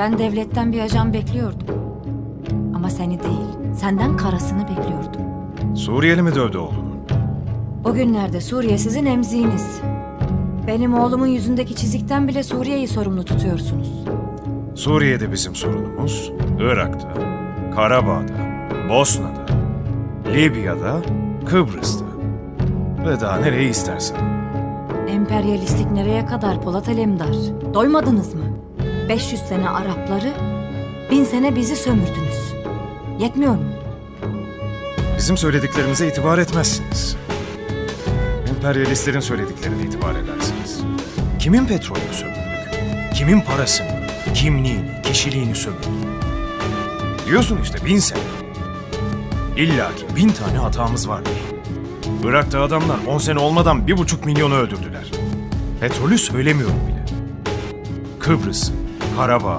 Ben devletten bir ajan bekliyordum. Ama seni değil, senden karasını bekliyordum. Suriyeli mi dövdü oğlunu? O günlerde Suriye sizin emziğiniz. Benim oğlumun yüzündeki çizikten bile Suriye'yi sorumlu tutuyorsunuz. Suriye'de bizim sorunumuz, Irak'ta, Karabağ'da, Bosna'da, Libya'da, Kıbrıs'ta ve daha nereye istersen. Emperyalistlik nereye kadar Polat Alemdar? Doymadınız mı? 500 sene Arapları, bin sene bizi sömürdünüz. Yetmiyor mu? Bizim söylediklerimize itibar etmezsiniz. Emperyalistlerin söylediklerine itibar edersiniz. Kimin petrolünü sömürdük? Kimin parasını, kimliğini, kişiliğini sömürdük? Diyorsun işte bin sene. İlla ki bin tane hatamız vardır. Irak'ta adamlar on sene olmadan bir buçuk milyonu öldürdüler. Petrolü söylemiyorum bile. Kıbrıs, Karabağ,